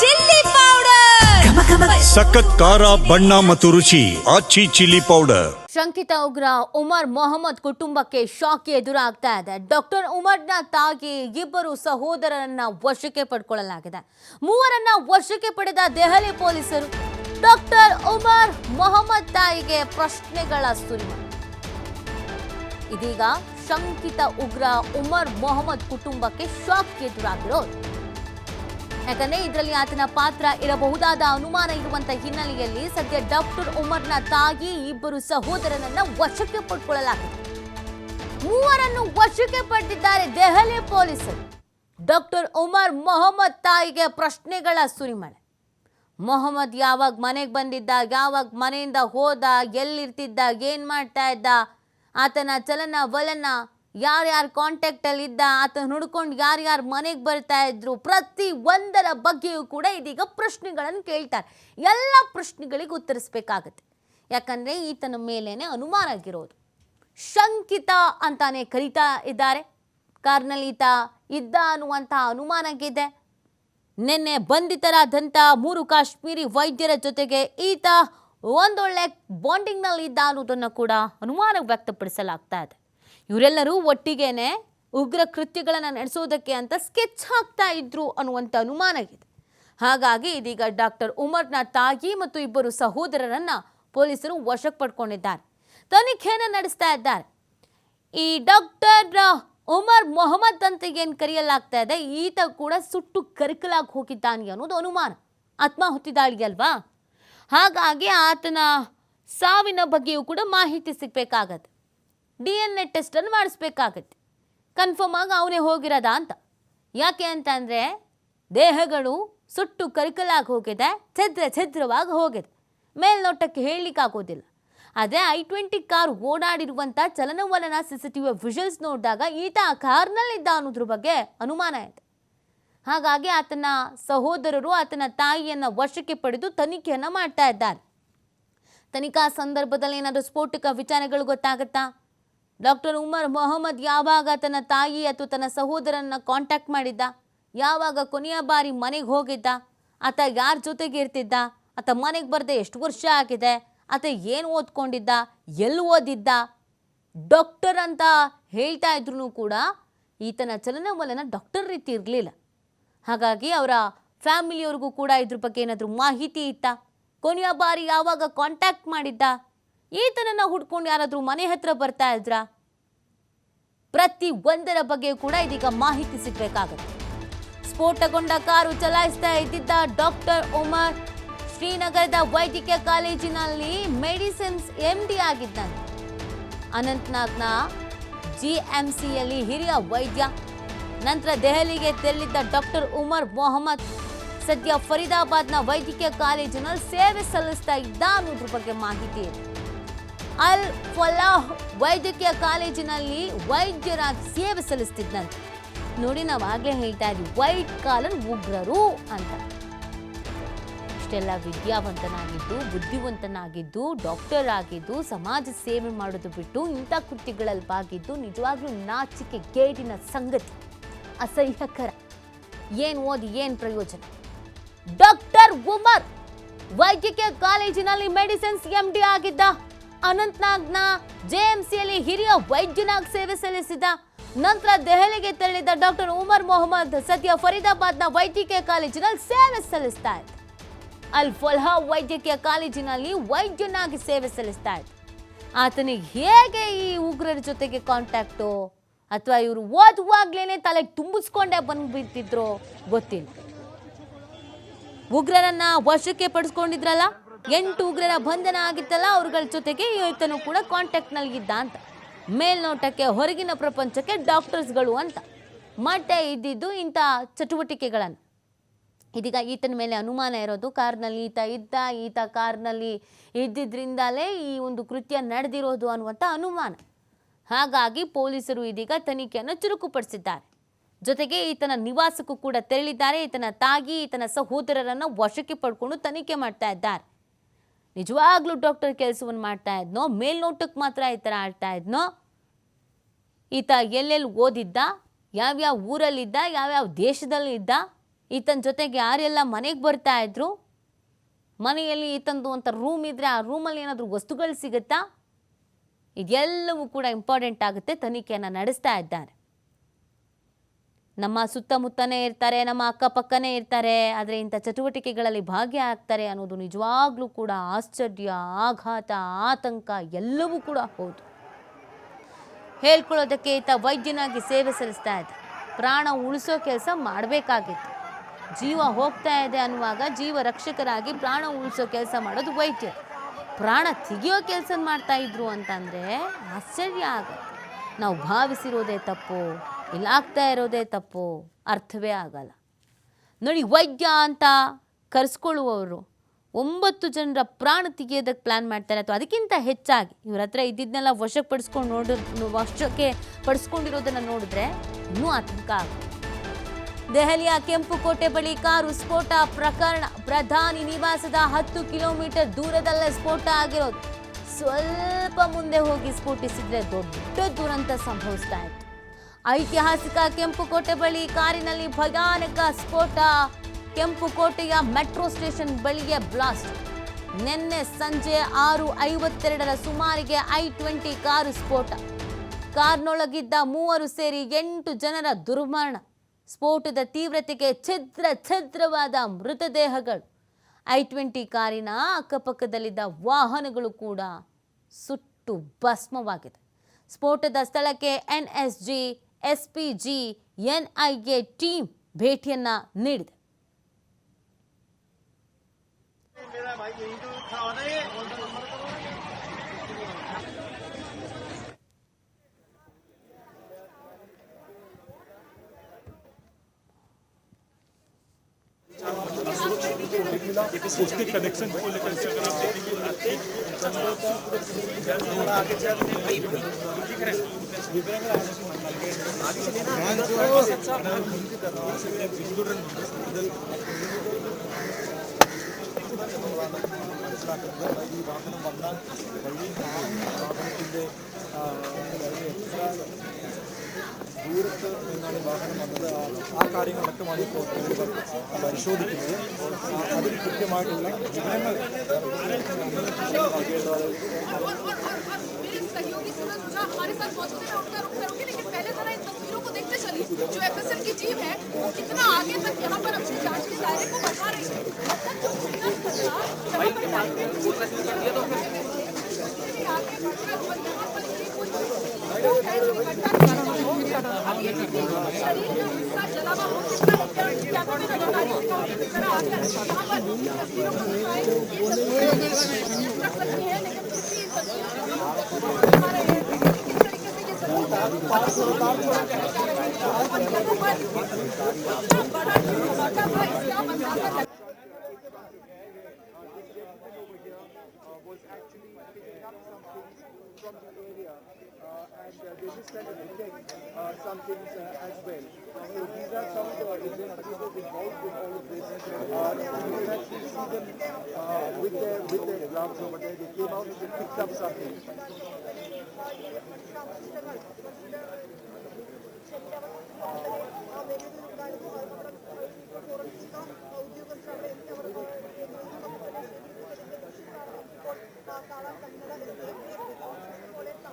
Chilli powder. ಸಖತ್ ಖಾರ ಬಣ್ಣ ಮತ್ತು ರುಚಿ ಆಚಿ ಚಿಲ್ಲಿ ಪೌಡರ್. ಶಂಕಿತ ಉಗ್ರ ಉಮರ್ ಮೊಹಮ್ಮದ್ ಕುಟುಂಬಕ್ಕೆ ಶಾಕ್ ಎದುರಾಗ್ತಾ ಇದೆ. ಡಾಕ್ಟರ್ ಉಮರ್ನ ತಾಗಿ ಇಬ್ಬರು ಸಹೋದರರನ್ನ ವಶಕ್ಕೆ ಪಡ್ಕೊಳ್ಳಲಾಗಿದೆ. ಮೂವರನ್ನ ವಶಕ್ಕೆ ಪಡೆದ ದೆಹಲಿ ಪೊಲೀಸರು ಡಾಕ್ಟರ್ ಉಮರ್ ಮೊಹಮ್ಮದ್ ತಾಯಿಗೆ ಪ್ರಶ್ನೆಗಳ ಸುರಿಮ. ಇದೀಗ ಶಂಕಿತ ಉಗ್ರ ಉಮರ್ ಮೊಹಮ್ಮದ್ ಕುಟುಂಬಕ್ಕೆ ಶಾಕ್ ಎದುರಾಗಿರೋದು ಯಾಕಂದ್ರೆ ಇದರಲ್ಲಿ ಆತನ ಪಾತ್ರ ಇರಬಹುದಾದ ಅನುಮಾನ ಇರುವಂತ ಹಿನ್ನೆಲೆಯಲ್ಲಿ ಸದ್ಯ ಡಾಕ್ಟರ್ ಉಮರ್ನ ತಾಗಿ ಇಬ್ಬರು ಸಹೋದರನನ್ನ ವಶಕ್ಕೆ ಪಡ್ಕೊಳ್ಳಲಾಗಿದೆ. ಮೂವರನ್ನು ವಶಕ್ಕೆ ಪಡೆದಿದ್ದಾರೆ ದೆಹಲಿ ಪೊಲೀಸರು. ಡಾಕ್ಟರ್ ಉಮರ್ ಮೊಹಮ್ಮದ್ ತಾಯಿಗೆ ಪ್ರಶ್ನೆಗಳ ಸುರಿಮಳೆ. ಮೊಹಮ್ಮದ್ ಯಾವಾಗ ಮನೆಗೆ ಬಂದಿದ್ದ, ಯಾವಾಗ ಮನೆಯಿಂದ ಹೋದ, ಎಲ್ಲಿರ್ತಿದ್ದ, ಏನು ಮಾಡ್ತಾ ಇದ್ದ, ಆತನ ಚಲನ ವಲನ ಯಾರ್ಯಾರ ಕಾಂಟ್ಯಾಕ್ಟಲ್ಲಿ ಇದ್ದ, ಆತನ ಹುಡ್ಕೊಂಡು ಯಾರ್ಯಾರು ಮನೆಗೆ ಬರ್ತಾ ಇದ್ರು, ಪ್ರತಿ ಒಂದರ ಬಗ್ಗೆಯೂ ಕೂಡ ಇದೀಗ ಪ್ರಶ್ನೆಗಳನ್ನು ಕೇಳ್ತಾರೆ. ಎಲ್ಲ ಪ್ರಶ್ನೆಗಳಿಗೆ ಉತ್ತರಿಸಬೇಕಾಗತ್ತೆ. ಯಾಕಂದರೆ ಈತನ ಮೇಲೇ ಅನುಮಾನ ಆಗಿರೋದು. ಶಂಕಿತ ಅಂತಾನೆ ಕರೀತಾ ಇದ್ದಾರೆ. ಕಾರ್ನಲ್ಲಿ ಈತ ಇದ್ದ ಅನ್ನುವಂತಹ ಅನುಮಾನಕ್ಕಿದೆ ನಿನ್ನೆ ಬಂಧಿತರಾದಂಥ ಮೂರು ಕಾಶ್ಮೀರಿ ವೈದ್ಯರ ಜೊತೆಗೆ ಈತ ಒಂದೊಳ್ಳೆ ಬಾಂಡಿಂಗ್ನಲ್ಲಿ ಇದ್ದ ಅನ್ನೋದನ್ನು ಕೂಡ ಅನುಮಾನ ವ್ಯಕ್ತಪಡಿಸಲಾಗ್ತಾ ಇದೆ. ಇವರೆಲ್ಲರೂ ಒಟ್ಟಿಗೆನೆ ಉಗ್ರ ಕೃತ್ಯಗಳನ್ನು ನಡೆಸೋದಕ್ಕೆ ಅಂತ ಸ್ಕೆಚ್ ಹಾಕ್ತಾ ಇದ್ರು ಅನ್ನುವಂಥ ಅನುಮಾನ ಇದೆ. ಹಾಗಾಗಿ ಇದೀಗ ಡಾಕ್ಟರ್ ಉಮರ್ನ ತಾಯಿ ಮತ್ತು ಇಬ್ಬರು ಸಹೋದರರನ್ನ ಪೊಲೀಸರು ವಶಕ್ಕೆ ಪಡ್ಕೊಂಡಿದ್ದಾರೆ. ತನಿಖೆಯನ್ನು ನಡೆಸ್ತಾ ಇದ್ದಾರೆ. ಈ ಡಾಕ್ಟರ್ ಉಮರ್ ಮೊಹಮ್ಮದ್ ಅಂತ ಏನು ಕರೆಯಲಾಗ್ತಾ ಇದೆ, ಈತ ಕೂಡ ಸುಟ್ಟು ಕರಿಕಲಾಗಿ ಹೋಗಿದ್ದಾನೆ ಅನ್ನೋದು ಅನುಮಾನ. ಆತ್ಮಾಹುತಿ ದಾಳಿ ಅಲ್ವಾ? ಹಾಗಾಗಿ ಆತನ ಸಾವಿನ ಬಗ್ಗೆಯೂ ಕೂಡ ಮಾಹಿತಿ ಸಿಗಬೇಕಾಗತ್ತೆ. ಡಿ ಎನ್ ಎ ಟೆಸ್ಟನ್ನು ಮಾಡಿಸ್ಬೇಕಾಗತ್ತೆ. ಕನ್ಫರ್ಮ್ ಆಗಿ ಅವನೇ ಹೋಗಿರೋದ ಅಂತ. ಯಾಕೆ ಅಂತಂದರೆ ದೇಹಗಳು ಸುಟ್ಟು ಕರಿಕಲಾಗಿ ಹೋಗಿದೆ, ಛದ್ರ ಛದ್ರವಾಗಿ ಹೋಗಿದೆ. ಮೇಲ್ನೋಟಕ್ಕೆ ಹೇಳಲಿಕ್ಕಾಗೋದಿಲ್ಲ ಅದೇ ಐ ಟ್ವೆಂಟಿ ಕಾರ್ ಓಡಾಡಿರುವಂಥ ಚಲನವಲನ C C T V visuals ನೋಡಿದಾಗ ಈತ ಆ ಕಾರ್ನಲ್ಲಿದ್ದ ಅನ್ನೋದ್ರ ಬಗ್ಗೆ ಅನುಮಾನ ಇದೆ. ಹಾಗಾಗಿ ಆತನ ಸಹೋದರರು ಆತನ ತಾಯಿಯನ್ನು ವಶಕ್ಕೆ ಪಡೆದು ತನಿಖೆಯನ್ನು ಮಾಡ್ತಾ ಇದ್ದಾರೆ. ತನಿಖಾ ಸಂದರ್ಭದಲ್ಲಿ ಏನಾದರೂ ಸ್ಫೋಟಕ ವಿಚಾರಗಳು ಗೊತ್ತಾಗುತ್ತಾ? ಡಾಕ್ಟರ್ ಉಮರ್ ಮೊಹಮ್ಮದ್ ಯಾವಾಗ ತನ್ನ ತಾಯಿ ಅಥವಾ ತನ್ನ ಸಹೋದರನ ಕಾಂಟ್ಯಾಕ್ಟ್ ಮಾಡಿದ್ದ? ಯಾವಾಗ ಕೊನೆಯ ಬಾರಿ ಮನೆಗೆ ಹೋಗಿದ್ದ? ಆತ ಯಾರ ಜೊತೆಗೆ ಇರ್ತಿದ್ದ? ಆತ ಮನೆಗೆ ಬರದೆ ಎಷ್ಟು ವರ್ಷ ಆಗಿದೆ? ಆತ ಏನು ಓದ್ಕೊಂಡಿದ್ದ? ಎಲ್ಲಿ ಓದಿದ್ದ? ಡಾಕ್ಟರ್ ಅಂತ ಹೇಳ್ತಾ ಇದ್ರು ಕೂಡ ಈತನ ಚಲನವಲನ ಡಾಕ್ಟರ್ ರೀತಿ ಇರಲಿಲ್ಲ. ಹಾಗಾಗಿ ಅವರ ಫ್ಯಾಮಿಲಿಯವ್ರಿಗೂ ಕೂಡ ಇದ್ರ ಬಗ್ಗೆ ಏನಾದರೂ ಮಾಹಿತಿ ಇತ್ತ? ಕೊನೆಯ ಬಾರಿ ಯಾವಾಗ ಕಾಂಟ್ಯಾಕ್ಟ್ ಮಾಡಿದ್ದ? ಈತನನ್ನ ಹುಡ್ಕೊಂಡು ಯಾರಾದರೂ ಮನೆ ಹತ್ರ ಬರ್ತಾ ಇದ್ರಾ? ಪ್ರತಿ ಒಂದರ ಬಗ್ಗೆ ಕೂಡ ಇದೀಗ ಮಾಹಿತಿ ಸಿಗ್ಬೇಕಾಗತ್ತೆ. ಸ್ಫೋಟಗೊಂಡ ಕಾರು ಚಲಾಯಿಸ್ತಾ ಇದ್ದಿದ್ದ ಡಾಕ್ಟರ್ ಉಮರ್ ಶ್ರೀನಗರದ ವೈದ್ಯಕೀಯ ಕಾಲೇಜಿನಲ್ಲಿ ಮೆಡಿಸಿನ್ಸ್ ಎಂ ಡಿ ಆಗಿದ್ದಾನೆ. ಅನಂತ್ನಾಗ್ನ ಸಿಯಲ್ಲಿ ಹಿರಿಯ ವೈದ್ಯ, ನಂತರ ದೆಹಲಿಗೆ ತೆರಳಿದ್ದ ಡಾಕ್ಟರ್ ಉಮರ್ ಮೊಹಮ್ಮದ್ ಸದ್ಯ ಫರೀದಾಬಾದ್ನ ವೈದ್ಯಕೀಯ ಕಾಲೇಜಿನಲ್ಲಿ ಸೇವೆ ಸಲ್ಲಿಸ್ತಾ ಇದ್ದ ಅನ್ನೋದ್ರ ಬಗ್ಗೆ ಮಾಹಿತಿ ಇದೆ. ಅಲ್ ಫಲಾಹ್ ವೈದ್ಯಕೀಯ ಕಾಲೇಜಿನಲ್ಲಿ ವೈದ್ಯರಾಗಿ ಸೇವೆ ಸಲ್ಲಿಸ್ತಿದ್ದಂತೆ ನೋಡಿ ನಾವು ಆಗ್ಲೇ ಹೇಳ್ತಾ ಇದ್ವಿ, ವೈಟ್ ಕಾಲರ್ ಉಗ್ರರು ಅಂತ. ಇಷ್ಟೆಲ್ಲ ವಿದ್ಯಾವಂತನಾಗಿದ್ದು, ಬುದ್ಧಿವಂತನಾಗಿದ್ದು ಡಾಕ್ಟರ್ ಆಗಿದ್ದು, ಸಮಾಜ ಸೇವೆ ಮಾಡೋದು ಬಿಟ್ಟು ಇಂಥ ಕೃತಿಗಳಲ್ಲಿ ಬಾಗಿದ್ದು ನಿಜವಾಗ್ಲೂ ನಾಚಿಕೆ ಗೇಟಿನ ಸಂಗತಿ. ಅಸಹ್ಯಕರ. ಏನು ಓದಿ, ಏನು ಪ್ರಯೋಜನ? ಡಾಕ್ಟರ್ ಉಮರ್ ವೈದ್ಯಕೀಯ ಕಾಲೇಜಿನಲ್ಲಿ ಮೆಡಿಸಿನ್ಸ್ ಎಂ ಡಿ ಆಗಿದ್ದ. ಅನಂತ್ನಾಗ್ನ ಜೆಎಂಸಿಯಲ್ಲಿ ಹಿರಿಯ ವೈದ್ಯನಾಗಿ ಸೇವೆ ಸಲ್ಲಿಸಿದ ನಂತರ ದೆಹಲಿಗೆ ತೆರಳಿದ ಡಾಕ್ಟರ್ ಉಮರ್ ಮೊಹಮ್ಮದ್ ಸದ್ಯ ಫರೀದಾಬಾದ್ನ ವೈದ್ಯಕೀಯ ಕಾಲೇಜಿನಲ್ಲಿ ಸೇವೆ ಸಲ್ಲಿಸ್ತಾ ಇದ್ದ. ಅಲ್ ಫಲ್ಹಾ ವೈದ್ಯಕೀಯ ಕಾಲೇಜಿನಲ್ಲಿ ವೈದ್ಯನಾಗಿ ಸೇವೆ ಸಲ್ಲಿಸ್ತಾ ಇದ್ದ. ಆತನಿಗೆ ಹೇಗೆ ಈ ಉಗ್ರರ ಜೊತೆಗೆ ಕಾಂಟ್ಯಾಕ್ಟು ಅಥವಾ ಇವರು ಓದುವಾಗ್ಲೇನೆ ತಲೆಗೆ ತುಂಬಿಸ್ಕೊಂಡೇ ಬಂದ್ಬಿಟ್ಟಿದ್ರು ಗೊತ್ತಿಲ್ಲ. ಉಗ್ರರನ್ನ ವಶಕ್ಕೆ ಪಡಿಸ್ಕೊಂಡಿದ್ರಲ್ಲ? ಎಂಟು ಉಗ್ರರ ಬಂಧನ ಆಗಿತ್ತಲ್ಲ, ಅವ್ರಗಳ ಜೊತೆಗೆ ಈತನು ಕೂಡ ಕಾಂಟ್ಯಾಕ್ಟ್ನಲ್ಲಿ ಇದ್ದ ಅಂತ. ಮೇಲ್ನೋಟಕ್ಕೆ ಹೊರಗಿನ ಪ್ರಪಂಚಕ್ಕೆ ಡಾಕ್ಟರ್ಸ್ಗಳು ಅಂತ. ಮತ್ತೆ ಇದ್ದಿದ್ದು ಇಂಥ ಚಟುವಟಿಕೆಗಳನ್ನು. ಇದೀಗ ಈತನ ಮೇಲೆ ಅನುಮಾನ ಇರೋದು, ಕಾರ್ನಲ್ಲಿ ಈತ ಇದ್ದ, ಈತ ಕಾರ್ನಲ್ಲಿ ಇದ್ದಿದ್ರಿಂದಲೇ ಈ ಒಂದು ಕೃತ್ಯ ನಡೆದಿರೋದು ಅನ್ನುವಂಥ ಅನುಮಾನ. ಹಾಗಾಗಿ ಪೊಲೀಸರು ಇದೀಗ ತನಿಖೆಯನ್ನು ಚುರುಕುಪಡಿಸಿದ್ದಾರೆ. ಜೊತೆಗೆ ಈತನ ನಿವಾಸಕ್ಕೂ ಕೂಡ ತೆರಳಿದ್ದಾರೆ, ಈತನ ತಾಗಿ ಈತನ ಸಹೋದರರನ್ನು ವಶಕ್ಕೆ ಪಡ್ಕೊಂಡು ತನಿಖೆ ಮಾಡ್ತಾ ಇದ್ದಾರೆ. ನಿಜವಾಗ್ಲೂ ಡಾಕ್ಟರ್ ಕೆಲಸವನ್ನು ಮಾಡ್ತಾ ಇದ್ನೋ? ಮೇಲ್ನೋಟಕ್ಕೆ ಮಾತ್ರ ಈ ಥರ ಆಡ್ತಾ ಇದ್ನೋ? ಈತ ಎಲ್ಲೆಲ್ಲಿ ಓದಿದ್ದ? ಯಾವ್ಯಾವ ಊರಲ್ಲಿದ್ದ? ಯಾವ್ಯಾವ ದೇಶದಲ್ಲಿ ಇದ್ದ ಈತನ ಜೊತೆಗೆ ಯಾರೆಲ್ಲ ಮನೆಗೆ ಬರ್ತಾ ಇದ್ರು? ಮನೆಯಲ್ಲಿ ಈತಂದು ಅಂತ ರೂಮ್ ಇದ್ರೆ ಆ ರೂಮಲ್ಲಿ ಏನಾದರೂ ವಸ್ತುಗಳು ಸಿಗುತ್ತಾ? ಇದೆಲ್ಲವೂ ಕೂಡ ಇಂಪಾರ್ಟೆಂಟ್ ಆಗುತ್ತೆ. ತನಿಖೆಯನ್ನು ನಡೆಸ್ತಾ ಇದ್ದಾರೆ. ನಮ್ಮ ಸುತ್ತಮುತ್ತನೇ ಇರ್ತಾರೆ, ನಮ್ಮ ಅಕ್ಕಪಕ್ಕನೇ ಇರ್ತಾರೆ, ಆದರೆ ಇಂಥ ಚಟುವಟಿಕೆಗಳಲ್ಲಿ ಭಾಗಿಯಾಗ್ತಾರೆ ಅನ್ನೋದು ನಿಜವಾಗ್ಲೂ ಕೂಡ ಆಶ್ಚರ್ಯ, ಆಘಾತ, ಆತಂಕ ಎಲ್ಲವೂ ಕೂಡ ಹೌದು. ಹೇಳ್ಕೊಳ್ಳೋದಕ್ಕೆ ಈತ ವೈದ್ಯನಾಗಿ ಸೇವೆ ಸಲ್ಲಿಸ್ತಾ ಇದ್ದ. ಪ್ರಾಣ ಉಳಿಸೋ ಕೆಲಸ ಮಾಡಬೇಕಾಗಿತ್ತು. ಜೀವ ಹೋಗ್ತಾ ಇದೆ ಅನ್ನುವಾಗ ಜೀವ ರಕ್ಷಕರಾಗಿ ಪ್ರಾಣ ಉಳಿಸೋ ಕೆಲಸ ಮಾಡೋದು ವೈದ್ಯ ಪ್ರಾಣ ತೆಗಿಯೋ ಕೆಲಸ ಮಾಡ್ತಾ ಇದ್ರು ಅಂತಂದರೆ ಆಶ್ಚರ್ಯ ಆಗುತ್ತೆ. ನಾವು ಭಾವಿಸಿರೋದೇ ತಪ್ಪು ಇಲ್ಲ, ಆಗ್ತಾ ಇರೋದೇ ತಪ್ಪು. ಅರ್ಥವೇ ಆಗಲ್ಲ. ನೋಡಿ, ವೈದ್ಯ ಅಂತ ಕರೆಸ್ಕೊಳ್ಳುವವರು ಒಂಬತ್ತು ಜನರ ಪ್ರಾಣ ತೆಗೆಯೋದಕ್ಕೆ ಪ್ಲ್ಯಾನ್ ಮಾಡ್ತಾರೆ ಅಥವಾ ಅದಕ್ಕಿಂತ ಹೆಚ್ಚಾಗಿ. ಇವ್ರ ಹತ್ರ ಇದ್ದಿದ್ದನ್ನೆಲ್ಲ ವಶಕ್ಕೆ ಪಡಿಸ್ಕೊಂಡು ನೋಡೋ, ವಶಕ್ಕೆ ಪಡಿಸ್ಕೊಂಡಿರೋದನ್ನು ನೋಡಿದ್ರೆ ಇನ್ನೂ ಆತಂಕ ಆಗುತ್ತೆ. ದೆಹಲಿಯ ಕೆಂಪುಕೋಟೆ ಬಳಿ ಕಾರು ಸ್ಫೋಟ ಪ್ರಕರಣ. ಪ್ರಧಾನಿ ನಿವಾಸದ ಹತ್ತು ಕಿಲೋಮೀಟರ್ ದೂರದಲ್ಲೇ ಸ್ಫೋಟ ಆಗಿರೋದು. ಸ್ವಲ್ಪ ಮುಂದೆ ಹೋಗಿ ಸ್ಫೋಟಿಸಿದ್ರೆ ದೊಡ್ಡ ದುರಂತ ಸಂಭವಿಸ್ತಾ ಇತ್ತು. ಐತಿಹಾಸಿಕ ಕೆಂಪುಕೋಟೆ ಬಳಿ ಕಾರಿನಲ್ಲಿ ಭಯಾನಕ ಸ್ಫೋಟ. ಕೆಂಪುಕೋಟೆಯ ಮೆಟ್ರೋ ಸ್ಟೇಷನ್ ಬಳಿಗೆ ಬ್ಲಾಸ್ಟ್. ನಿನ್ನೆ ಸಂಜೆ ಆರು ಐವತ್ತೆರಡರ ಸುಮಾರಿಗೆ ಐ ಟ್ವೆಂಟಿ ಕಾರು ಸ್ಫೋಟ. ಕಾರ್ನೊಳಗಿದ್ದ ಮೂವರು ಸೇರಿ ಎಂಟು ಜನರ ದುರ್ಮರಣ. ಸ್ಫೋಟದ ತೀವ್ರತೆಗೆ ಛಿದ್ರ ಛದ್ರವಾದ ಮೃತದೇಹಗಳು. ಐ ಟ್ವೆಂಟಿ ಕಾರಿನ ಅಕ್ಕಪಕ್ಕದಲ್ಲಿದ್ದ ವಾಹನಗಳು ಕೂಡ ಸುಟ್ಟು ಭಸ್ಮವಾಗಿದೆ. ಸ್ಫೋಟದ ಸ್ಥಳಕ್ಕೆ ಎನ್ಎಸ್ಜಿ ಎಸ್ಪಿಜಿ ಎನ್ಐಎ ಟೀಮ್ ಭೇಟಿಯನ್ನ ನೀಡಿದೆ उसके कनेक्शन को लेकर अगर आप देखेंगे आगे चल മനസ്സിലാക്കുന്നത് ഈ വാഹനം വന്നാൽ വഴിയിൽ വാഹനത്തിന്റെ ദൂരത്ത് നിന്നാണ് വാഹനം വന്നത് ആ കാര്യങ്ങളടക്കമാണ് ഇപ്പോൾ പരിശോധിക്കുന്നത്. അതിൽ കൃത്യമായിട്ടുള്ള വിവരങ്ങൾ നൽകേണ്ടത് सहयोगी सूरज झा हमारे साथ पहुँचने में उनका रुख करूँगी, लेकिन पहले जरा इन तस्वीरों को देखते चलिए। जो एफएसएल की टीम है, वो कितना आगे तक यहाँ पर अपनी जाँच के दायरे को बढ़ा रही है। शरीर का हिस्सा जलावा हो, कितना तो तस्वीरों को दिखाए, ये तस्वीरें रख सकती है, लेकिन किसी तस्वीरों was actually picking up some things from the area uh, and uh, they just kind of detect uh, some things uh, as well. So these are some of the investigators involved in all of this. Uh, you can actually see them uh, with their with their gloves over there. They came out and they picked up something. ഉദ്യോഗസ്ഥർ അവിടെ എത്തി അവർ ഇപ്പോൾ